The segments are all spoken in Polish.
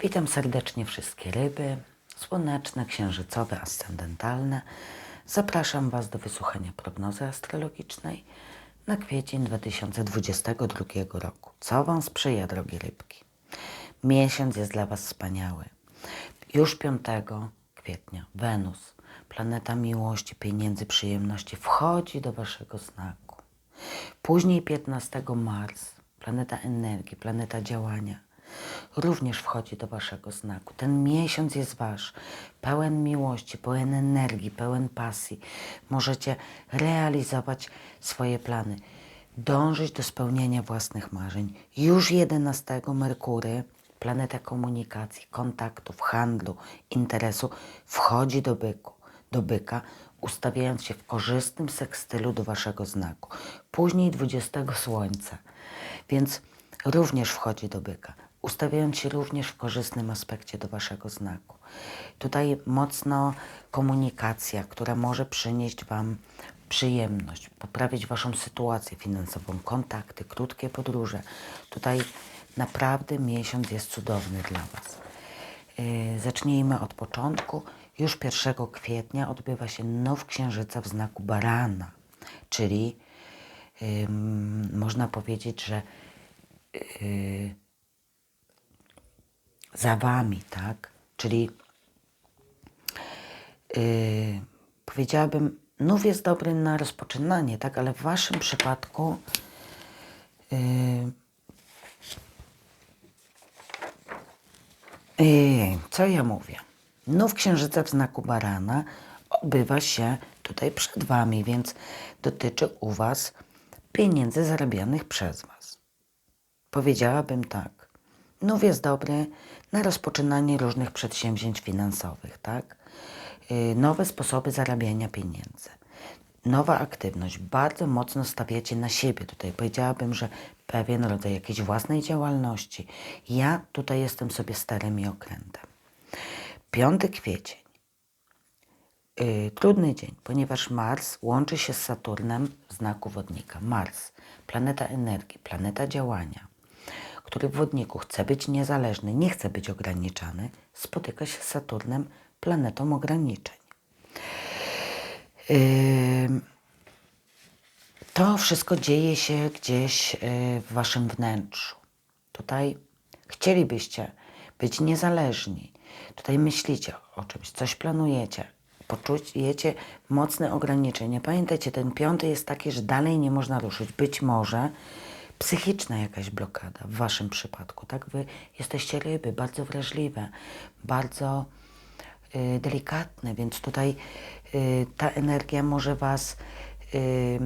Witam serdecznie wszystkie ryby, słoneczne, księżycowe, ascendentalne. Zapraszam Was do wysłuchania prognozy astrologicznej na kwiecień 2022 roku. Co Wam sprzyja, drogie rybki? Miesiąc jest dla Was wspaniały. Już 5 kwietnia Wenus, planeta miłości, pieniędzy, przyjemności, wchodzi do Waszego znaku. Później 15 Mars, planeta energii, planeta działania, również wchodzi do Waszego znaku. Ten miesiąc jest Wasz, pełen miłości, pełen energii, pełen pasji. Możecie realizować swoje plany, dążyć do spełnienia własnych marzeń. Już 11 Merkury, planeta komunikacji, kontaktów, handlu, interesu, wchodzi do byku, do byka, ustawiając się w korzystnym sekstylu do Waszego znaku. Później 20 Słońca, więc również wchodzi do byka, ustawiając się również w korzystnym aspekcie do Waszego znaku. Tutaj mocno komunikacja, która może przynieść Wam przyjemność, poprawić Waszą sytuację finansową, kontakty, krótkie podróże. Tutaj naprawdę miesiąc jest cudowny dla Was. Yy, Zacznijmy od początku. Już 1 kwietnia odbywa się now księżyca w znaku barana, czyli ym, można powiedzieć, że yy, za Wami, tak? Czyli yy, powiedziałabym, nów jest dobry na rozpoczynanie, tak? Ale w Waszym przypadku yy, Ej, co ja mówię? Nów księżyca w znaku barana odbywa się tutaj przed Wami, więc dotyczy u Was pieniędzy zarabianych przez Was. Powiedziałabym tak. Nów jest dobry na rozpoczynanie różnych przedsięwzięć finansowych, tak? Yy, Nowe sposoby zarabiania pieniędzy. Nowa aktywność. Bardzo mocno stawiacie na siebie. Tutaj powiedziałabym, że pewien rodzaj jakiejś własnej działalności. Ja tutaj jestem sobie starym i okrętem. 5 kwiecień. Yy, trudny dzień, ponieważ Mars łączy się z Saturnem w znaku wodnika. Mars, planeta energii, planeta działania, który w wodniku chce być niezależny, nie chce być ograniczany, spotyka się z Saturnem, planetą ograniczeń. To wszystko dzieje się gdzieś y, w waszym wnętrzu. Tutaj chcielibyście być niezależni. Tutaj myślicie o czymś, coś planujecie, poczujecie mocne ograniczenie. Pamiętajcie, ten piąty jest taki, że dalej nie można ruszyć. Być może psychiczna jakaś blokada w waszym przypadku. Tak, wy jesteście ryby, bardzo wrażliwe, bardzo y, delikatne, więc tutaj y, ta energia może Was y,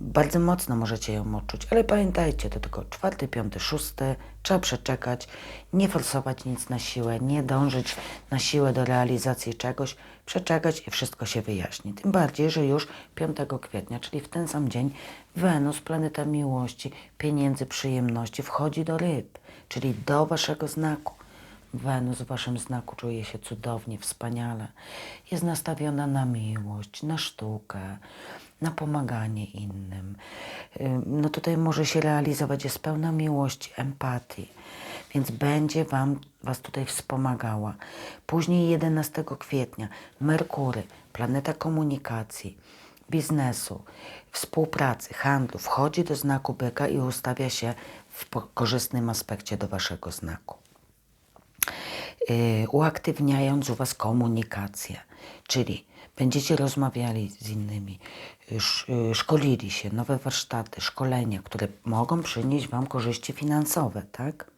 bardzo mocno możecie ją odczuć, ale pamiętajcie, to tylko czwarty, piąty, szósty, trzeba przeczekać, nie forsować nic na siłę, nie dążyć na siłę do realizacji czegoś, przeczekać i wszystko się wyjaśni. Tym bardziej, że już 5 kwietnia, czyli w ten sam dzień, Wenus, planeta miłości, pieniędzy, przyjemności, wchodzi do ryb, czyli do Waszego znaku. Wenus w waszym znaku czuje się cudownie, wspaniale. Jest nastawiona na miłość, na sztukę, na pomaganie innym. Ym, No tutaj może się realizować, jest pełna miłości, empatii, więc będzie wam, was tutaj wspomagała. Później 11 kwietnia Merkury, planeta komunikacji, biznesu, współpracy, handlu, wchodzi do znaku byka i ustawia się w korzystnym aspekcie do waszego znaku y, uaktywniając u Was komunikację, czyli będziecie rozmawiali z innymi, y, sz, y, szkolili się, nowe warsztaty, szkolenia, które mogą przynieść Wam korzyści finansowe, tak?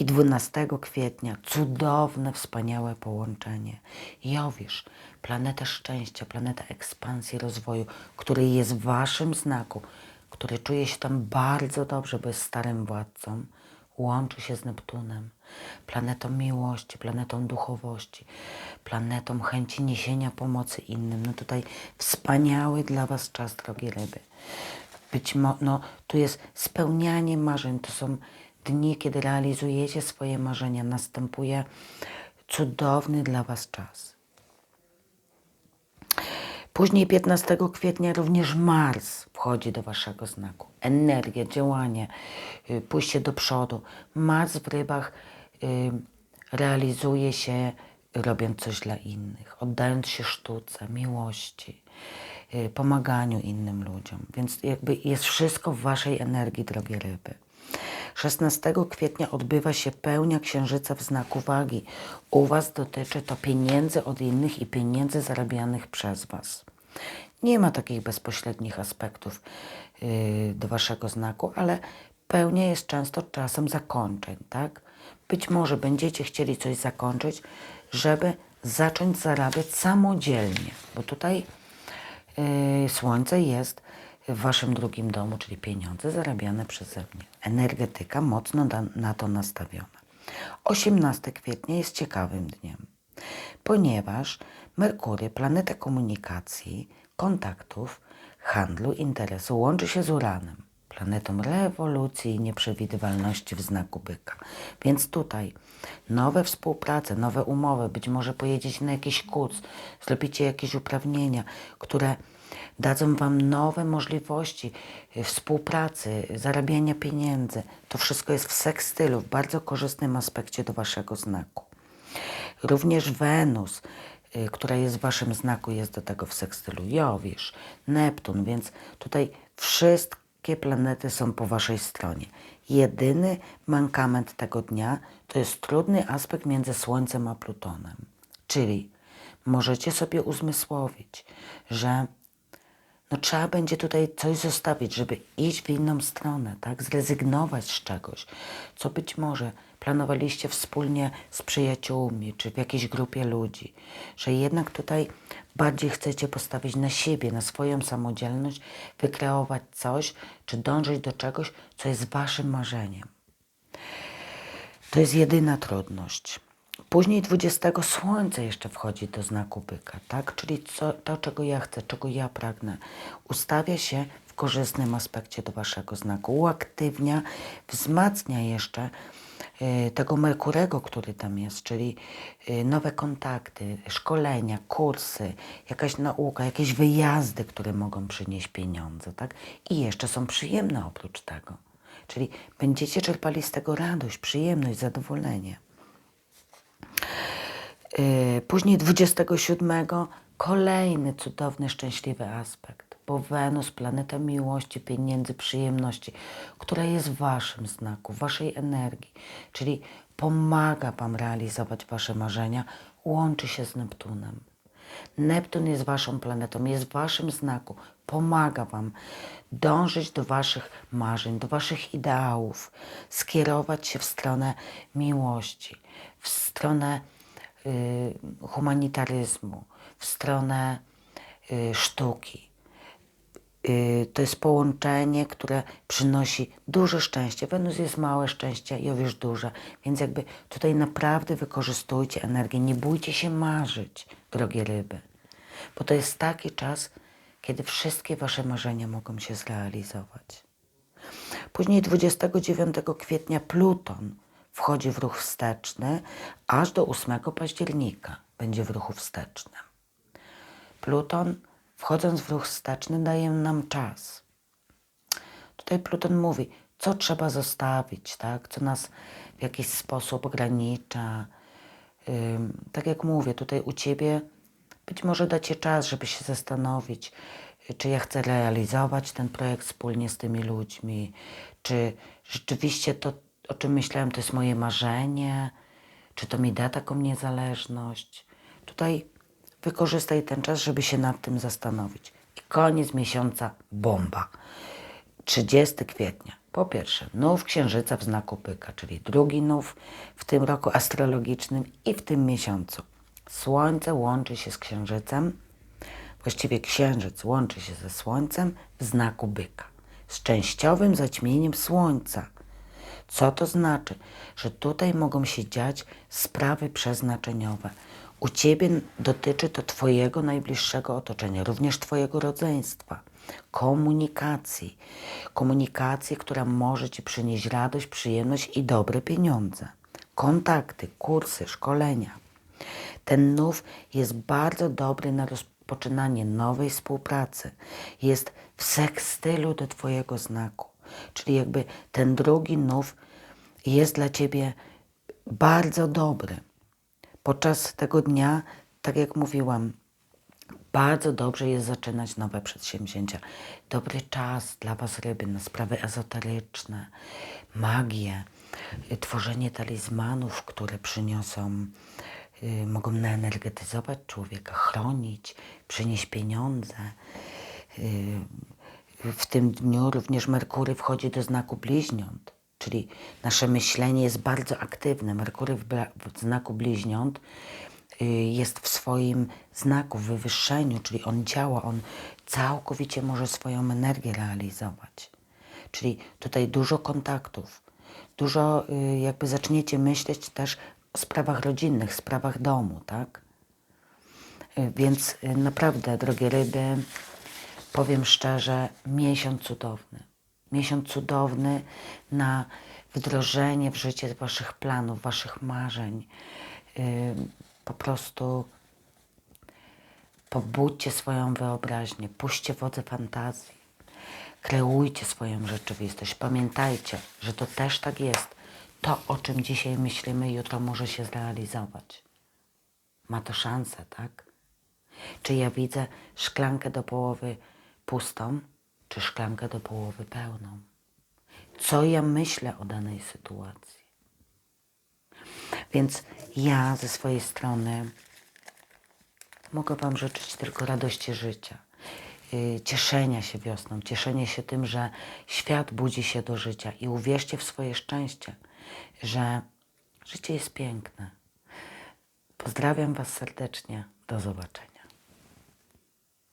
I 12 kwietnia cudowne, wspaniałe połączenie. Jowisz, planeta szczęścia, planeta ekspansji, rozwoju, który jest w Waszym znaku, który czuje się tam bardzo dobrze, bo jest starym władcą, łączy się z Neptunem, planetą miłości, planetą duchowości, planetą chęci niesienia pomocy innym. No tutaj wspaniały dla Was czas, drogie ryby. Być mo- no, tu jest spełnianie marzeń, to są dni, kiedy realizujecie swoje marzenia, następuje cudowny dla Was czas. Później 15 kwietnia również Mars wchodzi do Waszego znaku. Energia, działanie, y, pójście do przodu. Mars w rybach realizuje się robiąc coś dla innych, oddając się sztuce, miłości, y, pomaganiu innym ludziom. Więc jakby jest wszystko w waszej energii, drogie ryby. 16 kwietnia odbywa się pełnia księżyca w znaku wagi. U Was dotyczy to pieniędzy od innych i pieniędzy zarabianych przez Was. Nie ma takich bezpośrednich aspektów yy, do Waszego znaku, ale pełnia jest często czasem zakończeń, tak? Być może będziecie chcieli coś zakończyć, żeby zacząć zarabiać samodzielnie, bo tutaj yy, Słońce jest w Waszym drugim domu, czyli pieniądze zarabiane przeze mnie. Energetyka mocno na to nastawiona. 18 kwietnia jest ciekawym dniem, ponieważ Merkury, planeta komunikacji, kontaktów, handlu, interesu, łączy się z Uranem, planetą rewolucji i nieprzewidywalności w znaku byka. Więc tutaj nowe współprace, nowe umowy, być może pojedziecie na jakiś kurs, zrobicie jakieś uprawnienia, które dadzą Wam nowe możliwości y, współpracy, zarabiania pieniędzy. To wszystko jest w sekstylu, w bardzo korzystnym aspekcie do Waszego znaku. Również Wenus, y, która jest w Waszym znaku, jest do tego w sekstylu. Jowisz, Neptun, więc tutaj wszystkie planety są po Waszej stronie. Jedyny mankament tego dnia to jest trudny aspekt między Słońcem a Plutonem. Czyli możecie sobie uzmysłowić, że no trzeba będzie tutaj coś zostawić, żeby iść w inną stronę, tak? Zrezygnować z czegoś, co być może planowaliście wspólnie z przyjaciółmi, czy w jakiejś grupie ludzi, że jednak tutaj bardziej chcecie postawić na siebie, na swoją samodzielność, wykreować coś, czy dążyć do czegoś, co jest waszym marzeniem. To jest jedyna trudność. Później 20 słońce jeszcze wchodzi do znaku byka, tak? Czyli co, to, czego ja chcę, czego ja pragnę, ustawia się w korzystnym aspekcie do waszego znaku, uaktywnia, wzmacnia jeszcze y, tego Merkurego, który tam jest, czyli y, nowe kontakty, szkolenia, kursy, jakaś nauka, jakieś wyjazdy, które mogą przynieść pieniądze, tak? I jeszcze są przyjemne oprócz tego. Czyli będziecie czerpali z tego radość, przyjemność, zadowolenie. Yy, Później 27 kolejny cudowny, szczęśliwy aspekt, bo Wenus, planeta miłości, pieniędzy, przyjemności, która jest w Waszym znaku, Waszej energii, czyli pomaga Wam realizować Wasze marzenia, łączy się z Neptunem. Neptun jest Waszą planetą, jest w Waszym znaku, pomaga Wam dążyć do Waszych marzeń, do Waszych ideałów, skierować się w stronę miłości, w stronę y, humanitaryzmu, w stronę y, sztuki. Y, to jest połączenie, które przynosi duże szczęście. Wenus jest małe szczęście, Jowisz duże, więc jakby tutaj naprawdę wykorzystujcie energię. Nie bójcie się marzyć, drogie ryby, bo to jest taki czas, kiedy wszystkie wasze marzenia mogą się zrealizować. Później 29 kwietnia Pluton wchodzi w ruch wsteczny, aż do 8 października będzie w ruchu wstecznym. Pluton, wchodząc w ruch wsteczny, daje nam czas. Tutaj Pluton mówi, co trzeba zostawić, tak? co nas w jakiś sposób ogranicza. Tak jak mówię, tutaj u Ciebie być może dacie czas, żeby się zastanowić, czy ja chcę realizować ten projekt wspólnie z tymi ludźmi, czy rzeczywiście to, o czym myślałem, to jest moje marzenie, czy to mi da taką niezależność. Tutaj wykorzystaj ten czas, żeby się nad tym zastanowić. I koniec miesiąca bomba. 30 kwietnia. Po pierwsze, nów księżyca w znaku pyka, czyli drugi nów w tym roku astrologicznym i w tym miesiącu. Słońce łączy się z księżycem, właściwie księżyc łączy się ze słońcem w znaku byka, z częściowym zaćmieniem słońca. Co to znaczy? Że tutaj mogą się dziać sprawy przeznaczeniowe. U Ciebie dotyczy to Twojego najbliższego otoczenia, również Twojego rodzeństwa, komunikacji. Komunikacji, która może Ci przynieść radość, przyjemność i dobre pieniądze. Kontakty, kursy, szkolenia. Ten nów jest bardzo dobry na rozpoczynanie nowej współpracy. Jest w sekstylu do Twojego znaku. Czyli jakby ten drugi nów jest dla Ciebie bardzo dobry. Podczas tego dnia, tak jak mówiłam, bardzo dobrze jest zaczynać nowe przedsięwzięcia. Dobry czas dla Was, ryby, na sprawy ezoteryczne, magię, tworzenie talizmanów, które przyniosą, y, mogą naenergetyzować człowieka, chronić, przynieść pieniądze. Y, w tym dniu również Merkury wchodzi do znaku bliźniąt, czyli nasze myślenie jest bardzo aktywne. Merkury w, w znaku bliźniąt y, jest w swoim znaku, w wywyższeniu, czyli on działa, on całkowicie może swoją energię realizować. Czyli tutaj dużo kontaktów, dużo y, jakby zaczniecie myśleć też o sprawach rodzinnych, sprawach domu, tak? Y, Więc naprawdę, drogie ryby, powiem szczerze, miesiąc cudowny. Miesiąc cudowny na wdrożenie w życie Waszych planów, Waszych marzeń. Po prostu pobudźcie swoją wyobraźnię, puśćcie wodze fantazji, kreujcie swoją rzeczywistość. Pamiętajcie, że to też tak jest. To, o czym dzisiaj myślimy, jutro może się zrealizować. Ma to szansę, tak? Czy ja widzę szklankę do połowy pustą, czy szklankę do połowy pełną? Co ja myślę o danej sytuacji? Więc ja ze swojej strony mogę Wam życzyć tylko radości życia, yy, cieszenia się wiosną, cieszenia się tym, że świat budzi się do życia i uwierzcie w swoje szczęście, że życie jest piękne. Pozdrawiam Was serdecznie. Do zobaczenia.